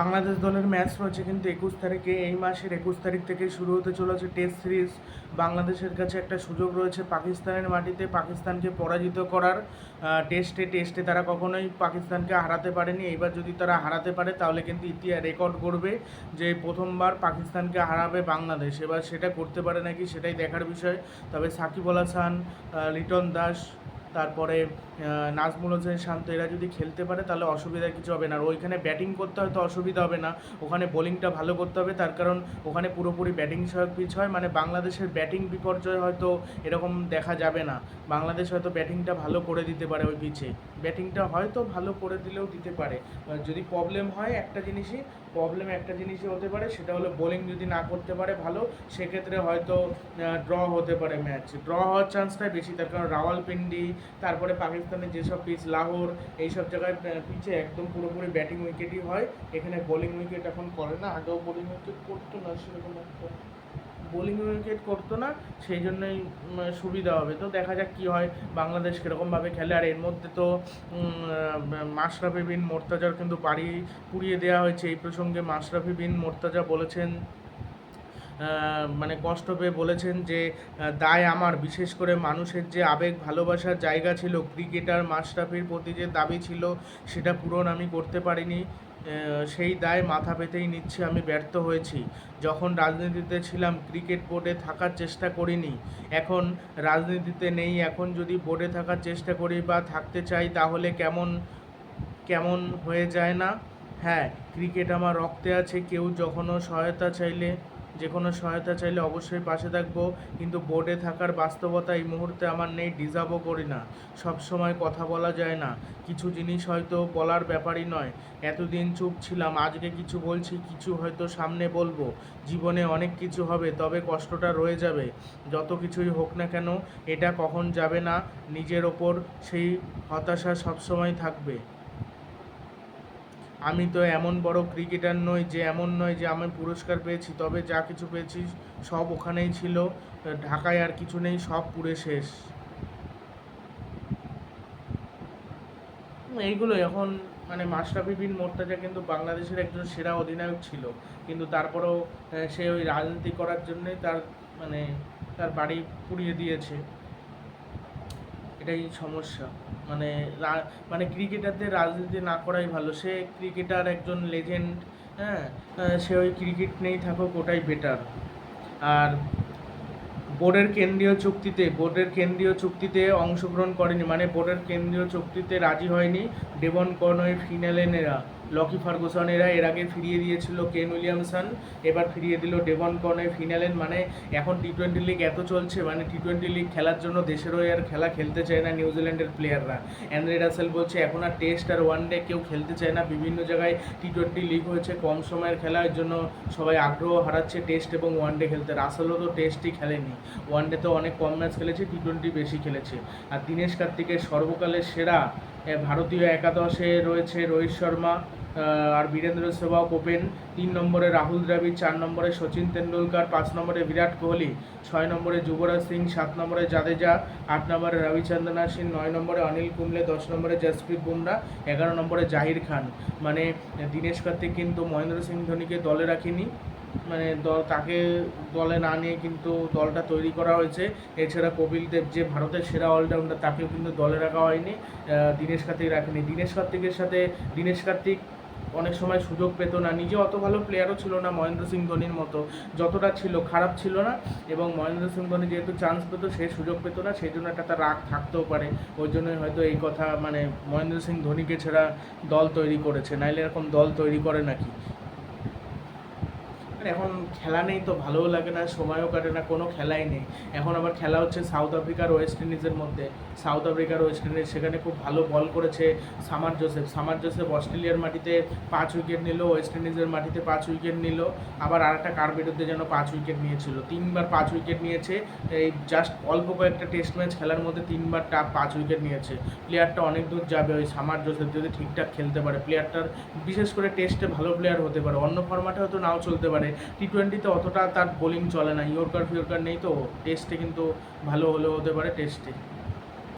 বাংলাদেশ দলের ম্যাচ রয়েছে কিন্তু একুশ তারিখে, এই মাসের একুশ তারিখ থেকে শুরু হতে চলেছে টেস্ট সিরিজ। বাংলাদেশের কাছে একটা সুযোগ রয়েছে পাকিস্তানের মাটিতে, পাকিস্তানকে পরাজিত করার টেস্টে টেস্টে তারা কখনোই পাকিস্তানকে হারাতে পারেনি। এইবার যদি তারা হারাতে পারে, তাহলে কিন্তু ইতিহাস রেকর্ড করবে যে প্রথমবার পাকিস্তানকে হারাবে বাংলাদেশ। এবার সেটা করতে পারে নাকি সেটাই দেখার বিষয়। তবে সাকিব আল হাসান লিটন দাস তারপরে নাজমুল হোসেন শান্ত, এরা যদি খেলতে পারে তাহলে অসুবিধা কিছু হবে না। আর ওইখানে ব্যাটিং করতে হয়তো অসুবিধা হবে না। ওখানে বোলিংটা ভালো করতে হবে। তার কারণ ওখানে পুরোপুরি ব্যাটিং সহায়ক পিচ হয়। মানে বাংলাদেশের ব্যাটিং বিপর্যয় হয়তো এরকম দেখা যাবে না। বাংলাদেশ হয়তো ব্যাটিংটা ভালো করে দিতে পারে ওই পিচে ব্যাটিংটা হয়তো ভালো করে দিলেও দিতে পারে। যদি প্রবলেম হয় একটা জিনিসই প্রবলেম একটা জিনিসই হতে পারে, সেটা হলো বোলিং যদি না করতে পারে ভালো, সেক্ষেত্রে হয়তো ড্র হতে পারে ম্যাচ ড্র হওয়ার চান্সটাই বেশি। তার কারণ রাওয়ালপিন্ডি তারপরে পাকিস্তানের যেসব পিচ, লাহোর, এইসব জায়গায় পিচে একদম পুরোপুরি ব্যাটিং উইকেটই হয়। এখানে বোলিং উইকেট এখন করে না, আগেও বোলিং উইকেট করতো না, সেরকম একটা বোলিং উইকেট করতো না, সেই জন্যই সুবিধা হবে। তো দেখা যাক কী হয়, বাংলাদেশ কীরকমভাবে খেলে। আর এর মধ্যে তো মাশরাফি বিন মোর্তাজার কিন্তু বাড়ি পুড়িয়ে দেওয়া হয়েছে। এই প্রসঙ্গে মাশরাফি বিন মোর্তাজা বলেছেন মানে কষ্ট পেয়ে বলেছেন যে দায় আমার। বিশেষ করে মানুষের যে আবেগ ভালোবাসার জায়গা ছিল, ক্রিকেটার মাশরাফির প্রতি যে দাবি ছিল, সেটা পূরণ আমি করতে পারিনি। সেই দায় মাথা পেতেই নিচ্ছে, আমি ব্যর্থ হয়েছি। যখন রাজনীতিতে ছিলাম, ক্রিকেট বোর্ডে থাকার চেষ্টা করিনি। এখন রাজনীতিতে নেই, এখন যদি বোর্ডে থাকার চেষ্টা করি বা থাকতে চাই, তাহলে কেমন কেমন হয়ে যায় না? হ্যাঁ ক্রিকেট আমার রক্তে আছে, কেউ যখনও সহায়তা চাইলে যে কোনো সহায়তা চাইলে অবশ্যই পাশে থাকব, কিন্তু বোর্ডে থাকার বাস্তবতা এই মুহূর্তে আমার নেই, ডিজার্ভও করি না। সব সময় কথা বলা যায় না। কিছু জিনিস হয়তো বলার ব্যাপারই নয়। এতদিন চুপ ছিলাম, আজকে কিছু বলছি, কিছু হয়তো সামনে বলব। জীবনে অনেক কিছু হবে, তবে কষ্টটা রয়ে যাবে। যত কিছুই হোক না কেন, এটা কখন যাবে না, নিজের ওপর সেই হতাশা সবসময় থাকবে। আমি তো এমন বড় ক্রিকেটার নই যে, এমন নয় যে আমি পুরস্কার পেয়েছি, তবে যা কিছু পেয়েছি সব ওখানেই ছিল। ঢাকায় আর কিছু নেই, সব পুড়ে শেষ। এইগুলো এখন মানে মাশরাফি বিন মোর্তাজা কিন্তু বাংলাদেশের একজন সেরা অধিনায়ক ছিল। কিন্তু তারপরেও সে ওই রাজনীতি করার জন্যই তার মানে তার বাড়ি পুড়িয়ে দিয়েছে। এটাই সমস্যা। মানে মানে ক্রিকেটারদের রাজনীতি না করাই ভালো। সে ক্রিকেটার একজন লেজেন্ড হ্যাঁ? সে ওই ক্রিকেট নিয়েই থাকুক, ওটাই বেটার আর বোর্ডের কেন্দ্রীয় চুক্তিতে, বোর্ডের কেন্দ্রীয় চুক্তিতে অংশগ্রহণ করেনি মানে বোর্ডের কেন্দ্রীয় চুক্তিতে রাজি হয়নি ডেভন কর্নয় ফিনালেনেরা লকি ফার্গুসনেরা এর আগে ফিরিয়ে দিয়েছিল কেন উইলিয়ামসন, এবার ফিরিয়ে দিল ডেভন কর্নয় ফিনালেন মানে এখন টি টোয়েন্টি লিগ এত চলছে মানে টি টোয়েন্টি লিগ খেলার জন্য দেশের হয়ে আর খেলা খেলতে চায় না নিউজিল্যান্ডের প্লেয়াররা অ্যান্ড্রে রাসেল বলছে, এখন আর টেস্ট আর ওয়ান ডে কেউ খেলতে চায় না, বিভিন্ন জায়গায় টি টোয়েন্টি লিগ হয়েছে, কম সময়ের খেলার জন্য সবাই আগ্রহ হারাচ্ছে টেস্ট এবং ওয়ান ডে খেলতে। রাসেলও তো টেস্টই খেলেনি। ওয়ান ডেতে অনেক কম ম্যাচ খেলেছে টি টোয়েন্টি বেশি খেলেছে। আর দীনেশ কার্তিকের সর্বকালের সেরা ভারতীয় একাদশে রয়েছে রোহিত শর্মা আর বীরেন্দ্র সেহবাগ ওপেন তিন নম্বরে রাহুল দ্রাবিড়, চার নম্বরে সচিন তেন্ডুলকার, পাঁচ নম্বরে বিরাট কোহলি, ছয় নম্বরে যুবরাজ সিং, সাত নম্বরে জাদেজা, আট নম্বরে রবিচন্দ্রন সিং, নয় নম্বরে অনিল কুম্বলে, দশ নম্বরে জসপ্রীত বুমরা, এগারো নম্বরে জাহির খান। মানে দীনেশ কার্তিক কিন্তু মহেন্দ্র সিং ধোনিকে দলে রাখেনি। মানে দল তাকে দলে না নিয়ে কিন্তু দলটা তৈরি করা হয়েছে। এছাড়া কপিল দেব যে ভারতের সেরা অলরাউন্ডার তাকেও কিন্তু দলে রাখা হয়নি। দীনেশ কার্তিক রাখেনি। দীনেশ কার্তিকের সাথে দীনেশ কার্তিক অনেক সময় সুযোগ পেত না। নিজে অত ভালো প্লেয়ারও ছিল না মহেন্দ্র সিং ধোনির মতো। যতটা ছিল, খারাপ ছিল না। এবং মহেন্দ্র সিং ধোনি যেহেতু চান্স পেতো, সে সুযোগ পেত না। সেই জন্য একটা তার রাগ থাকতেও পারে। ওই জন্যই হয়তো এই কথা মানে মহেন্দ্র সিং ধোনিকে ছাড়া দল তৈরি করেছে। নাইলে এরকম দল তৈরি করে নাকি? এখন খেলা নেই তো ভালোও লাগে না, সময়ও কাটে না, কোনো খেলাই নেই। এখন আবার খেলা হচ্ছে সাউথ আফ্রিকার ওয়েস্ট ইন্ডিজের মধ্যে। সাউথ আফ্রিকার ওয়েস্ট ইন্ডিজ সেখানে খুব ভালো বল করেছে সামার জোসেফ সামার জোসেফ অস্ট্রেলিয়ার মাটিতে পাঁচ উইকেট নিল ওয়েস্ট ইন্ডিজের মাটিতে পাঁচ উইকেট নিল। আবার আর একটা কার বিরুদ্ধে যেন পাঁচ উইকেট নিয়েছিল। তিনবার পাঁচ উইকেট নিয়েছে। এই জাস্ট অল্প কয়েকটা টেস্ট ম্যাচ খেলার মধ্যে তিনবার টাপ পাঁচ উইকেট নিয়েছে। প্লেয়ারটা অনেক দূর যাবে ওই সামার জোসেফ যদি ঠিকঠাক খেলতে পারে। প্লেয়ারটার বিশেষ করে টেস্টে ভালো প্লেয়ার হতে পারে। অন্য ফরম্যাটে হয়তো নাও চলতে পারে। টি টোয়েন্টিতে অতটা তার বোলিং চলে না। ইয়র্কার ফিয়র্কার নেই তো। টেস্টে কিন্তু ভালো হলেও হতে পারে টেস্টে